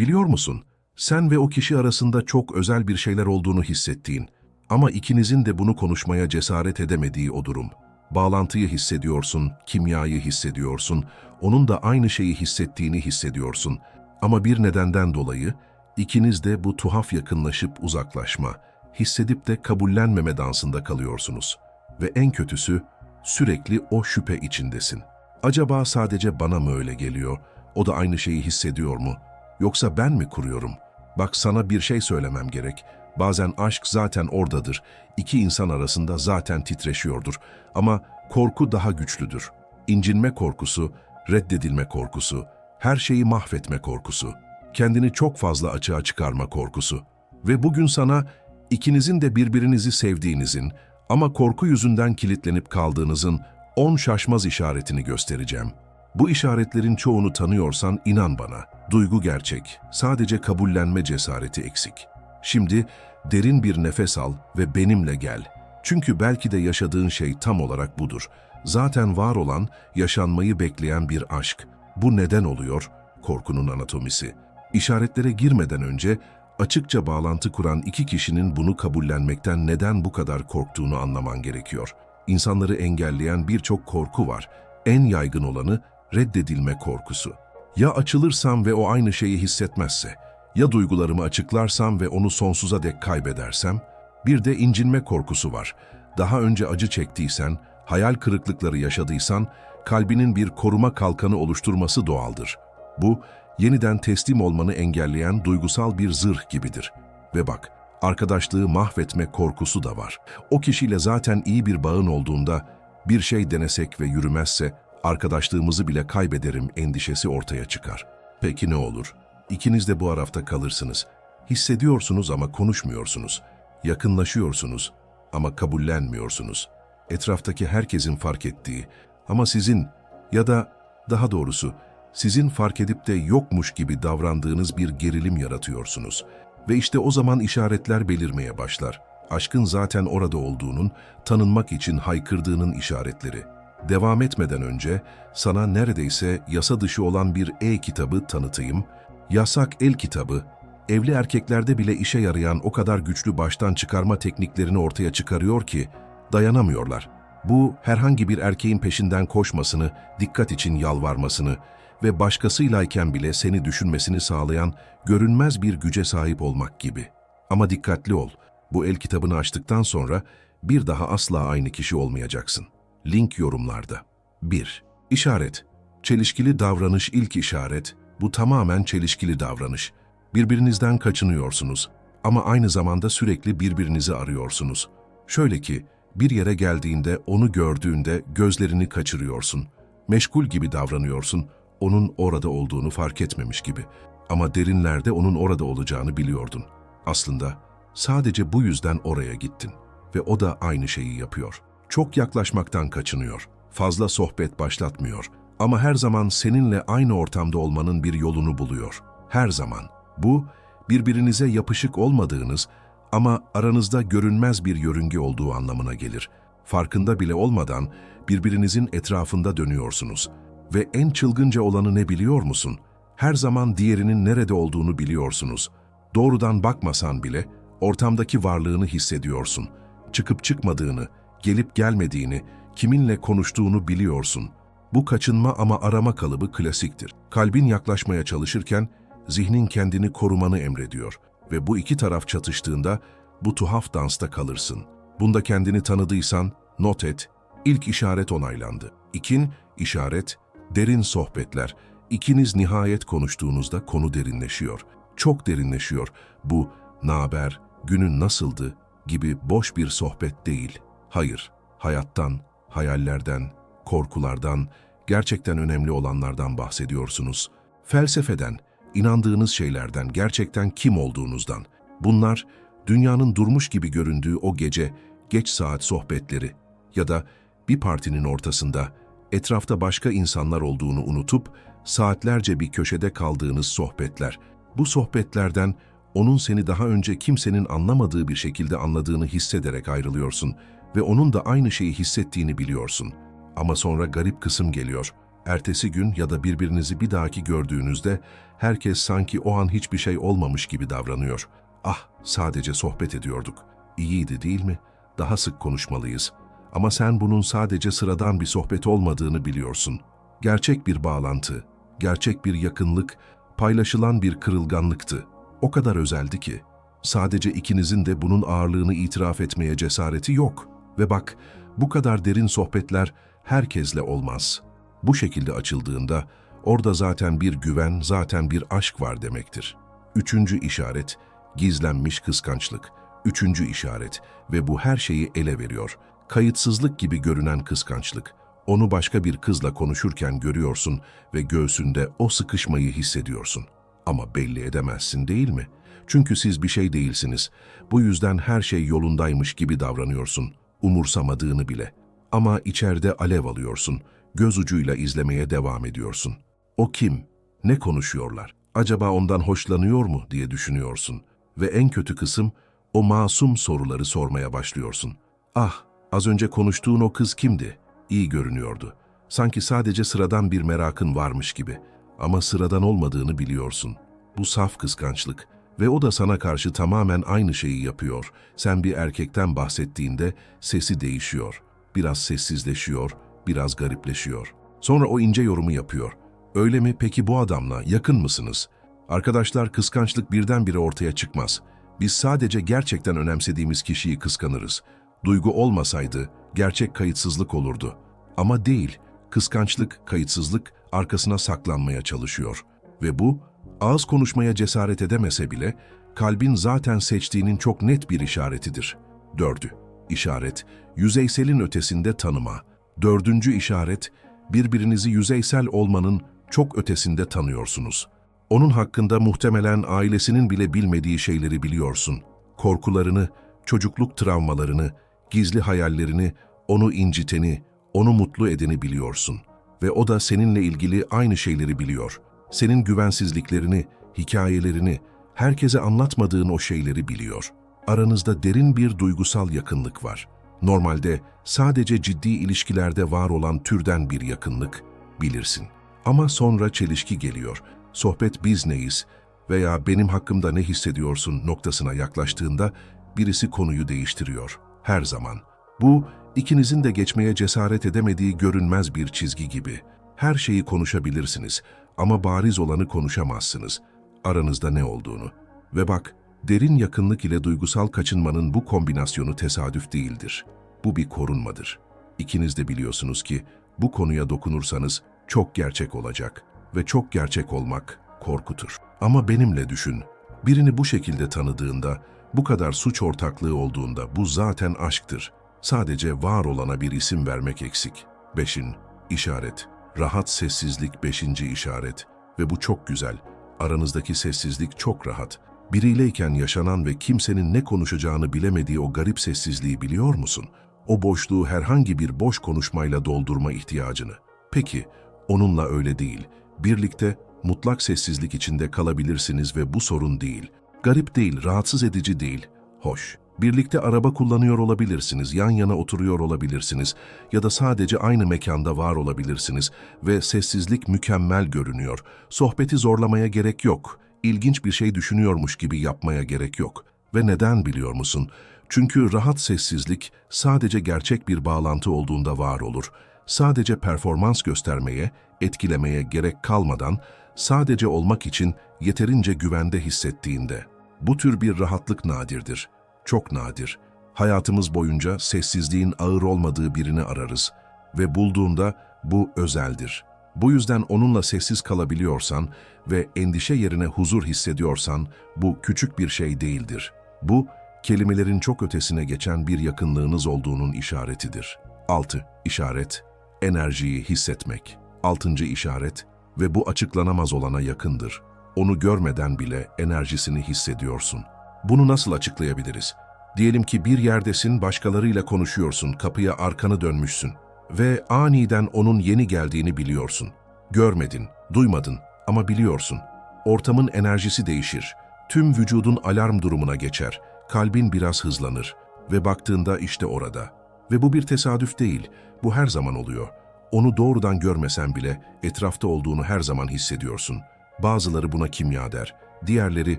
Biliyor musun, sen ve o kişi arasında çok özel bir şeyler olduğunu hissettiğin ama ikinizin de bunu konuşmaya cesaret edemediği o durum. Bağlantıyı hissediyorsun, kimyayı hissediyorsun, onun da aynı şeyi hissettiğini hissediyorsun. Ama bir nedenden dolayı ikiniz de bu tuhaf yakınlaşıp uzaklaşma, hissedip de kabullenmeme dansında kalıyorsunuz. Ve en kötüsü sürekli o şüphe içindesin. Acaba sadece bana mı öyle geliyor? O da aynı şeyi hissediyor mu? Yoksa ben mi kuruyorum? Bak sana bir şey söylemem gerek. Bazen aşk zaten oradadır. İki insan arasında zaten titreşiyordur. Ama korku daha güçlüdür. İncinme korkusu, reddedilme korkusu, her şeyi mahvetme korkusu, kendini çok fazla açığa çıkarma korkusu. Ve bugün sana ikinizin de birbirinizi sevdiğinizin ama korku yüzünden kilitlenip kaldığınızın on şaşmaz işaretini göstereceğim. Bu işaretlerin çoğunu tanıyorsan inan bana. Duygu gerçek, sadece kabullenme cesareti eksik. Şimdi derin bir nefes al ve benimle gel. Çünkü belki de yaşadığın şey tam olarak budur. Zaten var olan, yaşanmayı bekleyen bir aşk. Bu neden oluyor? Korkunun anatomisi. İşaretlere girmeden önce açıkça bağlantı kuran iki kişinin bunu kabullenmekten neden bu kadar korktuğunu anlaman gerekiyor. İnsanları engelleyen birçok korku var. En yaygın olanı reddedilme korkusu. Ya açılırsam ve o aynı şeyi hissetmezse, ya duygularımı açıklarsam ve onu sonsuza dek kaybedersem, bir de incinme korkusu var. Daha önce acı çektiysen, hayal kırıklıkları yaşadıysan, kalbinin bir koruma kalkanı oluşturması doğaldır. Bu, yeniden teslim olmanı engelleyen duygusal bir zırh gibidir. Ve bak, arkadaşlığı mahvetme korkusu da var. O kişiyle zaten iyi bir bağın olduğunda, bir şey denesek ve yürümezse, arkadaşlığımızı bile kaybederim endişesi ortaya çıkar. Peki ne olur? İkiniz de bu arafta kalırsınız. Hissediyorsunuz ama konuşmuyorsunuz. Yakınlaşıyorsunuz ama kabullenmiyorsunuz. Etraftaki herkesin fark ettiği ama sizin ya da daha doğrusu sizin fark edip de yokmuş gibi davrandığınız bir gerilim yaratıyorsunuz. Ve işte o zaman işaretler belirmeye başlar. Aşkın zaten orada olduğunun, tanınmak için haykırdığının işaretleri. Devam etmeden önce sana neredeyse yasa dışı olan bir e-kitabı tanıtayım. Yasak el kitabı, evli erkeklerde bile işe yarayan o kadar güçlü baştan çıkarma tekniklerini ortaya çıkarıyor ki dayanamıyorlar. Bu herhangi bir erkeğin peşinden koşmasını, dikkat için yalvarmasını ve başkasıylayken bile seni düşünmesini sağlayan görünmez bir güce sahip olmak gibi. Ama dikkatli ol, bu el kitabını açtıktan sonra bir daha asla aynı kişi olmayacaksın. Link yorumlarda. 1. İşaret. Çelişkili davranış ilk işaret. Bu tamamen çelişkili davranış. Birbirinizden kaçınıyorsunuz ama aynı zamanda sürekli birbirinizi arıyorsunuz. Şöyle ki, bir yere geldiğinde onu gördüğünde gözlerini kaçırıyorsun. Meşgul gibi davranıyorsun, onun orada olduğunu fark etmemiş gibi. Ama derinlerde onun orada olacağını biliyordun. Aslında sadece bu yüzden oraya gittin ve o da aynı şeyi yapıyor. Çok yaklaşmaktan kaçınıyor, fazla sohbet başlatmıyor ama her zaman seninle aynı ortamda olmanın bir yolunu buluyor. Her zaman. Bu, birbirinize yapışık olmadığınız ama aranızda görünmez bir yörünge olduğu anlamına gelir. Farkında bile olmadan birbirinizin etrafında dönüyorsunuz. Ve en çılgınca olanı ne biliyor musun? Her zaman diğerinin nerede olduğunu biliyorsunuz. Doğrudan bakmasan bile ortamdaki varlığını hissediyorsun. Çıkıp çıkmadığını, gelip gelmediğini, kiminle konuştuğunu biliyorsun. Bu kaçınma ama arama kalıbı klasiktir. Kalbin yaklaşmaya çalışırken zihnin kendini korumanı emrediyor ve bu iki taraf çatıştığında bu tuhaf dansta kalırsın. Bunda kendini tanıdıysan not et, ilk işaret onaylandı. İkin, işaret, derin sohbetler. İkiniz nihayet konuştuğunuzda konu derinleşiyor. Çok derinleşiyor. Bu, naber, günün nasıldı gibi boş bir sohbet değil. Hayır, hayattan, hayallerden, korkulardan, gerçekten önemli olanlardan bahsediyorsunuz. Felsefeden, inandığınız şeylerden, gerçekten kim olduğunuzdan. Bunlar, dünyanın durmuş gibi göründüğü o gece, geç saat sohbetleri ya da bir partinin ortasında, etrafta başka insanlar olduğunu unutup, saatlerce bir köşede kaldığınız sohbetler. Bu sohbetlerden, onun seni daha önce kimsenin anlamadığı bir şekilde anladığını hissederek ayrılıyorsun ve onun da aynı şeyi hissettiğini biliyorsun. Ama sonra garip kısım geliyor. Ertesi gün ya da birbirinizi bir dahaki gördüğünüzde herkes sanki o an hiçbir şey olmamış gibi davranıyor. Ah, sadece sohbet ediyorduk. İyiydi değil mi? Daha sık konuşmalıyız. Ama sen bunun sadece sıradan bir sohbet olmadığını biliyorsun. Gerçek bir bağlantı, gerçek bir yakınlık, paylaşılan bir kırılganlıktı. O kadar özeldi ki. Sadece ikinizin de bunun ağırlığını itiraf etmeye cesareti yok. Ve bak, bu kadar derin sohbetler herkesle olmaz. Bu şekilde açıldığında orada zaten bir güven, zaten bir aşk var demektir. Üçüncü işaret, gizlenmiş kıskançlık. Üçüncü işaret ve bu her şeyi ele veriyor. Kayıtsızlık gibi görünen kıskançlık. Onu başka bir kızla konuşurken görüyorsun ve göğsünde o sıkışmayı hissediyorsun. Ama belli edemezsin değil mi? Çünkü siz bir şey değilsiniz. Bu yüzden her şey yolundaymış gibi davranıyorsun. Umursamadığını bile. Ama içeride alev alıyorsun. Göz ucuyla izlemeye devam ediyorsun. O kim? Ne konuşuyorlar? Acaba ondan hoşlanıyor mu diye düşünüyorsun. Ve en kötü kısım o masum soruları sormaya başlıyorsun. Ah, az önce konuştuğun o kız kimdi? İyi görünüyordu. Sanki sadece sıradan bir merakın varmış gibi. Ama sıradan olmadığını biliyorsun. Bu saf kıskançlık ve o da sana karşı tamamen aynı şeyi yapıyor. Sen bir erkekten bahsettiğinde sesi değişiyor. Biraz sessizleşiyor, biraz garipleşiyor. Sonra o ince yorumu yapıyor. Öyle mi peki bu adamla yakın mısınız? Arkadaşlar kıskançlık birdenbire ortaya çıkmaz. Biz sadece gerçekten önemsediğimiz kişiyi kıskanırız. Duygu olmasaydı gerçek kayıtsızlık olurdu. Ama değil, kıskançlık, kayıtsızlık arkasına saklanmaya çalışıyor. Ve bu, ağız konuşmaya cesaret edemese bile, kalbin zaten seçtiğinin çok net bir işaretidir. Dördü, işaret, yüzeyselin ötesinde tanıma. Dördüncü işaret, birbirinizi yüzeysel olmanın çok ötesinde tanıyorsunuz. Onun hakkında muhtemelen ailesinin bile bilmediği şeyleri biliyorsun. Korkularını, çocukluk travmalarını, gizli hayallerini, onu inciteni, onu mutlu edeni biliyorsun. Ve o da seninle ilgili aynı şeyleri biliyor. Senin güvensizliklerini, hikayelerini, herkese anlatmadığın o şeyleri biliyor. Aranızda derin bir duygusal yakınlık var. Normalde sadece ciddi ilişkilerde var olan türden bir yakınlık, bilirsin. Ama sonra çelişki geliyor. Sohbet biz neyiz veya benim hakkımda ne hissediyorsun noktasına yaklaştığında birisi konuyu değiştiriyor. Her zaman. Bu, ikinizin de geçmeye cesaret edemediği görünmez bir çizgi gibi. Her şeyi konuşabilirsiniz ama bariz olanı konuşamazsınız. Aranızda ne olduğunu. Ve bak, derin yakınlık ile duygusal kaçınmanın bu kombinasyonu tesadüf değildir. Bu bir korunmadır. İkiniz de biliyorsunuz ki bu konuya dokunursanız çok gerçek olacak ve çok gerçek olmak korkutur. Ama benimle düşün. Birini bu şekilde tanıdığında, bu kadar suç ortaklığı olduğunda bu zaten aşktır. Sadece var olana bir isim vermek eksik. Beşin, işaret. Rahat sessizlik beşinci işaret. Ve bu çok güzel. Aranızdaki sessizlik çok rahat. Biriyleyken yaşanan ve kimsenin ne konuşacağını bilemediği o garip sessizliği biliyor musun? O boşluğu herhangi bir boş konuşmayla doldurma ihtiyacını. Peki, onunla öyle değil. Birlikte mutlak sessizlik içinde kalabilirsiniz ve bu sorun değil. Garip değil, rahatsız edici değil. Hoş. Birlikte araba kullanıyor olabilirsiniz, yan yana oturuyor olabilirsiniz ya da sadece aynı mekanda var olabilirsiniz ve sessizlik mükemmel görünüyor. Sohbeti zorlamaya gerek yok. İlginç bir şey düşünüyormuş gibi yapmaya gerek yok. Ve neden biliyor musun? Çünkü rahat sessizlik sadece gerçek bir bağlantı olduğunda var olur. Sadece performans göstermeye, etkilemeye gerek kalmadan sadece olmak için yeterince güvende hissettiğinde. Bu tür bir rahatlık nadirdir. Çok nadir. Hayatımız boyunca sessizliğin ağır olmadığı birini ararız ve bulduğunda bu özeldir. Bu yüzden onunla sessiz kalabiliyorsan ve endişe yerine huzur hissediyorsan bu küçük bir şey değildir. Bu, kelimelerin çok ötesine geçen bir yakınlığınız olduğunun işaretidir. 6. İşaret, enerjiyi hissetmek. 6. işaret ve bu açıklanamaz olana yakındır. Onu görmeden bile enerjisini hissediyorsun. Bunu nasıl açıklayabiliriz? Diyelim ki bir yerdesin, başkalarıyla konuşuyorsun, kapıya arkanı dönmüşsün ve aniden onun yeni geldiğini biliyorsun. Görmedin, duymadın ama biliyorsun. Ortamın enerjisi değişir. Tüm vücudun alarm durumuna geçer. Kalbin biraz hızlanır ve baktığında işte orada. Ve bu bir tesadüf değil, bu her zaman oluyor. Onu doğrudan görmesen bile etrafta olduğunu her zaman hissediyorsun. Bazıları buna kimya der, diğerleri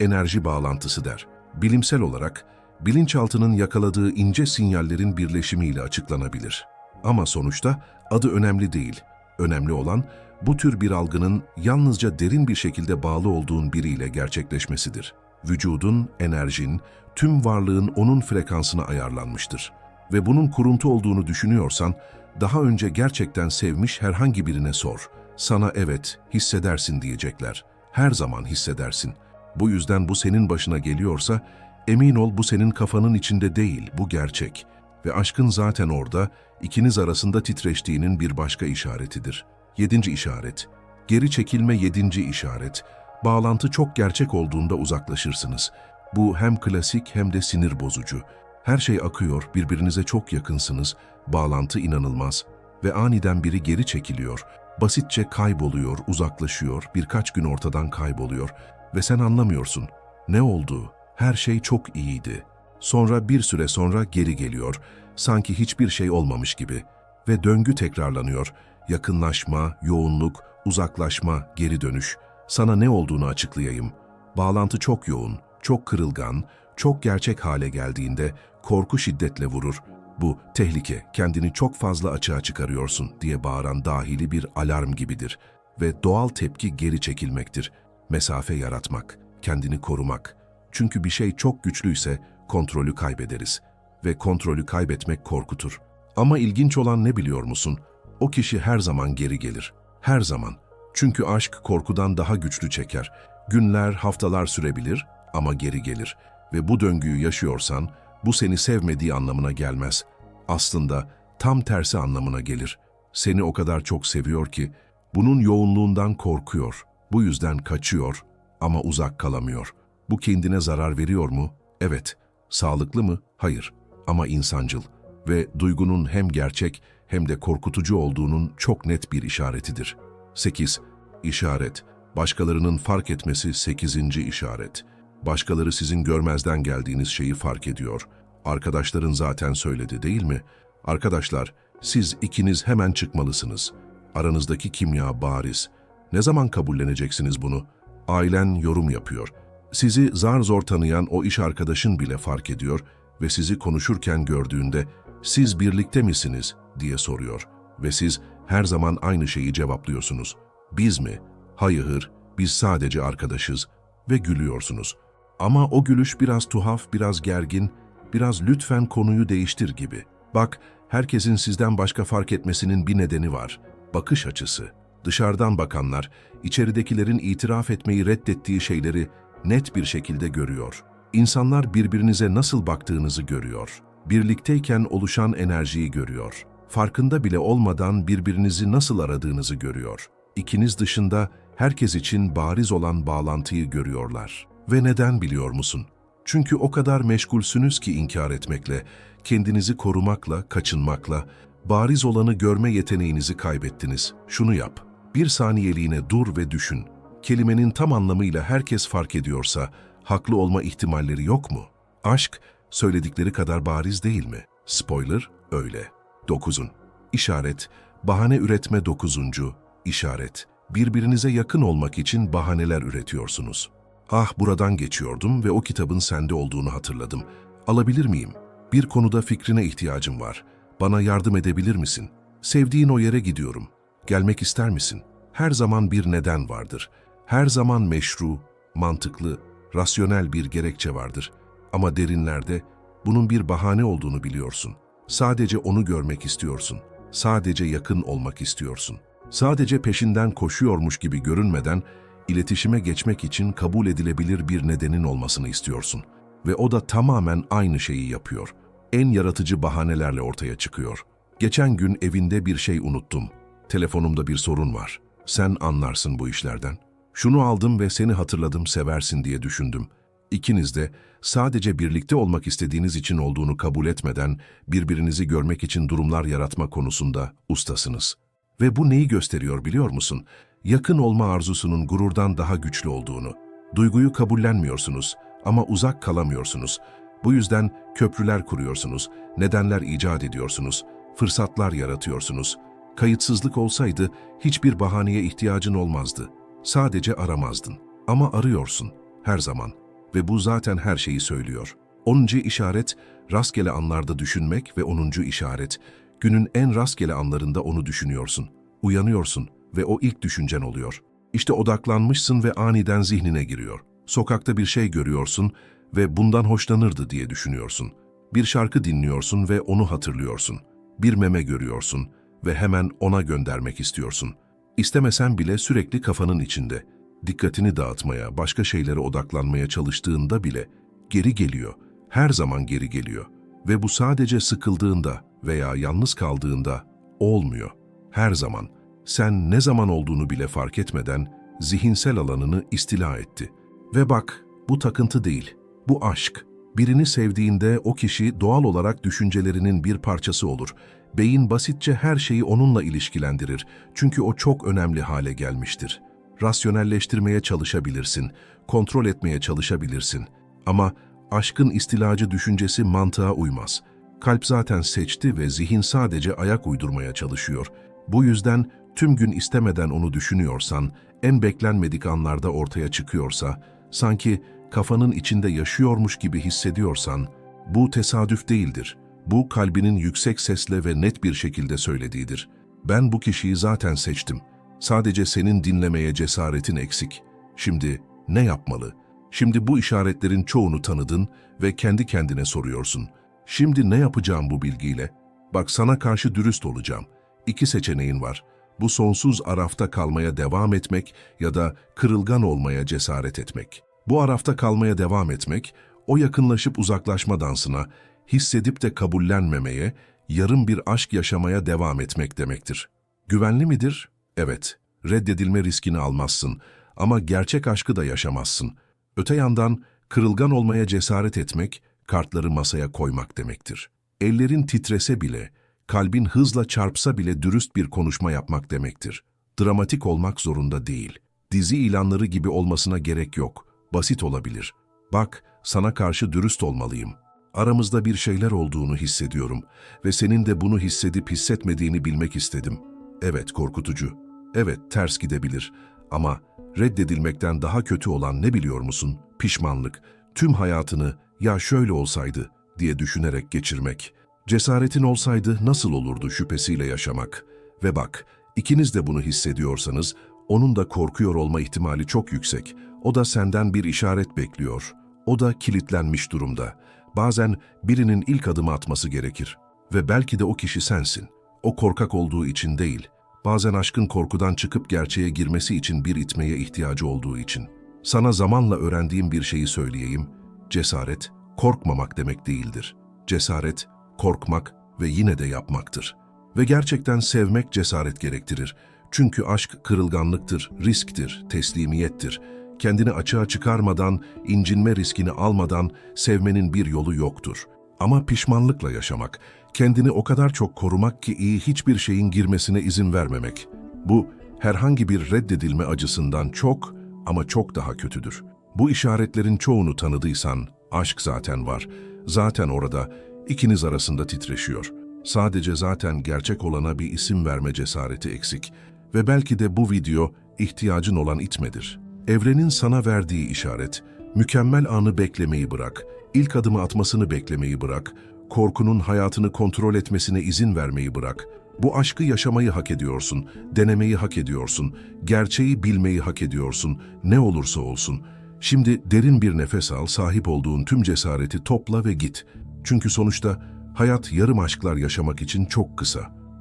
enerji bağlantısı der. Bilimsel olarak bilinçaltının yakaladığı ince sinyallerin birleşimiyle açıklanabilir. Ama sonuçta adı önemli değil. Önemli olan bu tür bir algının yalnızca derin bir şekilde bağlı olduğun biriyle gerçekleşmesidir. Vücudun, enerjin, tüm varlığın onun frekansına ayarlanmıştır. Ve bunun kuruntu olduğunu düşünüyorsan, daha önce gerçekten sevmiş herhangi birine sor. Sana evet, hissedersin diyecekler. Her zaman hissedersin. Bu yüzden bu senin başına geliyorsa, emin ol bu senin kafanın içinde değil, bu gerçek. Ve aşkın zaten orada, ikiniz arasında titreştiğinin bir başka işaretidir. Yedinci işaret. Geri çekilme yedinci işaret. Bağlantı çok gerçek olduğunda uzaklaşırsınız. Bu hem klasik hem de sinir bozucu. Her şey akıyor, birbirinize çok yakınsınız, bağlantı inanılmaz ve aniden biri geri çekiliyor. Basitçe kayboluyor, uzaklaşıyor, birkaç gün ortadan kayboluyor ve sen anlamıyorsun. Ne oldu? Her şey çok iyiydi. Sonra bir süre sonra geri geliyor, sanki hiçbir şey olmamış gibi ve döngü tekrarlanıyor. Yakınlaşma, yoğunluk, uzaklaşma, geri dönüş. Sana ne olduğunu açıklayayım. Bağlantı çok yoğun, çok kırılgan, çok gerçek hale geldiğinde korku şiddetle vurur. Bu tehlike, kendini çok fazla açığa çıkarıyorsun diye bağıran dahili bir alarm gibidir. Ve doğal tepki geri çekilmektir. Mesafe yaratmak, kendini korumak. Çünkü bir şey çok güçlüyse kontrolü kaybederiz. Ve kontrolü kaybetmek korkutur. Ama ilginç olan ne biliyor musun? O kişi her zaman geri gelir. Her zaman. Çünkü aşk korkudan daha güçlü çeker. Günler, haftalar sürebilir ama geri gelir. Ve bu döngüyü yaşıyorsan, bu seni sevmediği anlamına gelmez. Aslında tam tersi anlamına gelir. Seni o kadar çok seviyor ki, bunun yoğunluğundan korkuyor. Bu yüzden kaçıyor ama uzak kalamıyor. Bu kendine zarar veriyor mu? Evet. Sağlıklı mı? Hayır. Ama insancıl. Ve duygunun hem gerçek hem de korkutucu olduğunun çok net bir işaretidir. 8. İşaret. Başkalarının fark etmesi 8. işaret. Başkaları sizin görmezden geldiğiniz şeyi fark ediyor. Arkadaşların zaten söyledi değil mi? Arkadaşlar, siz ikiniz hemen çıkmalısınız. Aranızdaki kimya bariz. Ne zaman kabulleneceksiniz bunu? Ailen yorum yapıyor. Sizi zar zor tanıyan o iş arkadaşın bile fark ediyor ve sizi konuşurken gördüğünde siz birlikte misiniz diye soruyor. Ve siz her zaman aynı şeyi cevaplıyorsunuz. Biz mi? Hayır, biz sadece arkadaşız ve gülüyorsunuz. Ama o gülüş biraz tuhaf, biraz gergin, biraz lütfen konuyu değiştir gibi. Bak, herkesin sizden başka fark etmesinin bir nedeni var. Bakış açısı. Dışarıdan bakanlar, içeridekilerin itiraf etmeyi reddettiği şeyleri net bir şekilde görüyor. İnsanlar birbirinize nasıl baktığınızı görüyor. Birlikteyken oluşan enerjiyi görüyor. Farkında bile olmadan birbirinizi nasıl aradığınızı görüyor. İkiniz dışında herkes için bariz olan bağlantıyı görüyorlar. Ve neden biliyor musun? Çünkü o kadar meşgulsünüz ki inkar etmekle, kendinizi korumakla, kaçınmakla, bariz olanı görme yeteneğinizi kaybettiniz. Şunu yap, bir saniyeliğine dur ve düşün. Kelimenin tam anlamıyla herkes fark ediyorsa, haklı olma ihtimalleri yok mu? Aşk, söyledikleri kadar bariz değil mi? Spoiler, öyle. Dokuzun. İşaret, bahane üretme dokuzuncu. İşaret, birbirinize yakın olmak için bahaneler üretiyorsunuz. Ah buradan geçiyordum ve o kitabın sende olduğunu hatırladım. Alabilir miyim? Bir konuda fikrine ihtiyacım var. Bana yardım edebilir misin? Sevdiğin o yere gidiyorum. Gelmek ister misin? Her zaman bir neden vardır. Her zaman meşru, mantıklı, rasyonel bir gerekçe vardır. Ama derinlerde bunun bir bahane olduğunu biliyorsun. Sadece onu görmek istiyorsun. Sadece yakın olmak istiyorsun. Sadece peşinden koşuyormuş gibi görünmeden iletişime geçmek için kabul edilebilir bir nedenin olmasını istiyorsun. Ve o da tamamen aynı şeyi yapıyor. En yaratıcı bahanelerle ortaya çıkıyor. Geçen gün evinde bir şey unuttum. Telefonumda bir sorun var. Sen anlarsın bu işlerden. Şunu aldım ve seni hatırladım seversin diye düşündüm. İkiniz de sadece birlikte olmak istediğiniz için olduğunu kabul etmeden birbirinizi görmek için durumlar yaratma konusunda ustasınız. Ve bu neyi gösteriyor biliyor musun? Yakın olma arzusunun gururdan daha güçlü olduğunu. Duyguyu kabullenmiyorsunuz ama uzak kalamıyorsunuz. Bu yüzden köprüler kuruyorsunuz, nedenler icat ediyorsunuz, fırsatlar yaratıyorsunuz. Kayıtsızlık olsaydı hiçbir bahaneye ihtiyacın olmazdı. Sadece aramazdın. Ama arıyorsun. Her zaman. Ve bu zaten her şeyi söylüyor. 10. işaret, rastgele anlarda düşünmek ve 10. işaret, günün en rastgele anlarında onu düşünüyorsun. Uyanıyorsun ve o ilk düşüncen oluyor. İşte odaklanmışsın ve aniden zihnine giriyor. Sokakta bir şey görüyorsun ve bundan hoşlanırdı diye düşünüyorsun. Bir şarkı dinliyorsun ve onu hatırlıyorsun. Bir meme görüyorsun ve hemen ona göndermek istiyorsun. İstemesen bile sürekli kafanın içinde. Dikkatini dağıtmaya, başka şeylere odaklanmaya çalıştığında bile geri geliyor. Her zaman geri geliyor. Ve bu sadece sıkıldığında veya yalnız kaldığında olmuyor. Her zaman. Sen ne zaman olduğunu bile fark etmeden zihinsel alanını istila etti. Ve bak, bu takıntı değil, bu aşk. Birini sevdiğinde o kişi doğal olarak düşüncelerinin bir parçası olur. Beyin basitçe her şeyi onunla ilişkilendirir. Çünkü o çok önemli hale gelmiştir. Rasyonelleştirmeye çalışabilirsin, kontrol etmeye çalışabilirsin. Ama aşkın istilacı düşüncesi mantığa uymaz. Kalp zaten seçti ve zihin sadece ayak uydurmaya çalışıyor. Bu yüzden tüm gün istemeden onu düşünüyorsan, en beklenmedik anlarda ortaya çıkıyorsa, sanki kafanın içinde yaşıyormuş gibi hissediyorsan, bu tesadüf değildir. Bu kalbinin yüksek sesle ve net bir şekilde söylediğidir. Ben bu kişiyi zaten seçtim. Sadece senin dinlemeye cesaretin eksik. Şimdi ne yapmalı? Şimdi bu işaretlerin çoğunu tanıdın ve kendi kendine soruyorsun. Şimdi ne yapacağım bu bilgiyle? Bak sana karşı dürüst olacağım. İki seçeneğin var. Bu sonsuz arafta kalmaya devam etmek ya da kırılgan olmaya cesaret etmek. Bu arafta kalmaya devam etmek, o yakınlaşıp uzaklaşma dansına, hissedip de kabullenmemeye, yarım bir aşk yaşamaya devam etmek demektir. Güvenli midir? Evet. Reddedilme riskini almazsın ama gerçek aşkı da yaşamazsın. Öte yandan kırılgan olmaya cesaret etmek, kartları masaya koymak demektir. Ellerin titrese bile, kalbin hızla çarpsa bile dürüst bir konuşma yapmak demektir. Dramatik olmak zorunda değil. Dizi ilanları gibi olmasına gerek yok. Basit olabilir. Bak, sana karşı dürüst olmalıyım. Aramızda bir şeyler olduğunu hissediyorum ve senin de bunu hissedip hissetmediğini bilmek istedim. Evet, korkutucu. Evet, ters gidebilir. Ama reddedilmekten daha kötü olan ne biliyor musun? Pişmanlık. Tüm hayatını ya şöyle olsaydı diye düşünerek geçirmek. Cesaretin olsaydı nasıl olurdu şüphesiyle yaşamak. Ve bak, ikiniz de bunu hissediyorsanız, onun da korkuyor olma ihtimali çok yüksek. O da senden bir işaret bekliyor. O da kilitlenmiş durumda. Bazen birinin ilk adımı atması gerekir. Ve belki de o kişi sensin. O korkak olduğu için değil, bazen aşkın korkudan çıkıp gerçeğe girmesi için bir itmeye ihtiyacı olduğu için. Sana zamanla öğrendiğim bir şeyi söyleyeyim. Cesaret, korkmamak demek değildir. Cesaret, korkmak ve yine de yapmaktır. Ve gerçekten sevmek cesaret gerektirir. Çünkü aşk kırılganlıktır, risktir, teslimiyettir. Kendini açığa çıkarmadan, incinme riskini almadan sevmenin bir yolu yoktur. Ama pişmanlıkla yaşamak, kendini o kadar çok korumak ki iyi hiçbir şeyin girmesine izin vermemek. Bu, herhangi bir reddedilme acısından çok ama çok daha kötüdür. Bu işaretlerin çoğunu tanıdıysan, aşk zaten var. Zaten orada, ikiniz arasında titreşiyor. Sadece zaten gerçek olana bir isim verme cesareti eksik. Ve belki de bu video ihtiyacın olan itmedir. Evrenin sana verdiği işaret, mükemmel anı beklemeyi bırak, ilk adımı atmasını beklemeyi bırak, korkunun hayatını kontrol etmesine izin vermeyi bırak. Bu aşkı yaşamayı hak ediyorsun, denemeyi hak ediyorsun, gerçeği bilmeyi hak ediyorsun, ne olursa olsun. Şimdi derin bir nefes al, sahip olduğun tüm cesareti topla ve git. Çünkü sonuçta hayat yarım aşklar yaşamak için çok kısa.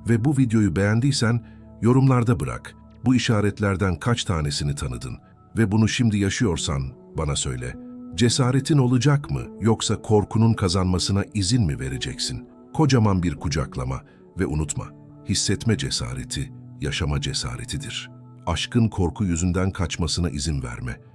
Ve bu videoyu beğendiysen yorumlarda bırak. Bu işaretlerden kaç tanesini tanıdın? Ve bunu şimdi yaşıyorsan bana söyle. Cesaretin olacak mı yoksa korkunun kazanmasına izin mi vereceksin? Kocaman bir kucaklama ve unutma, hissetme cesareti, yaşama cesaretidir. Aşkın korku yüzünden kaçmasına izin verme.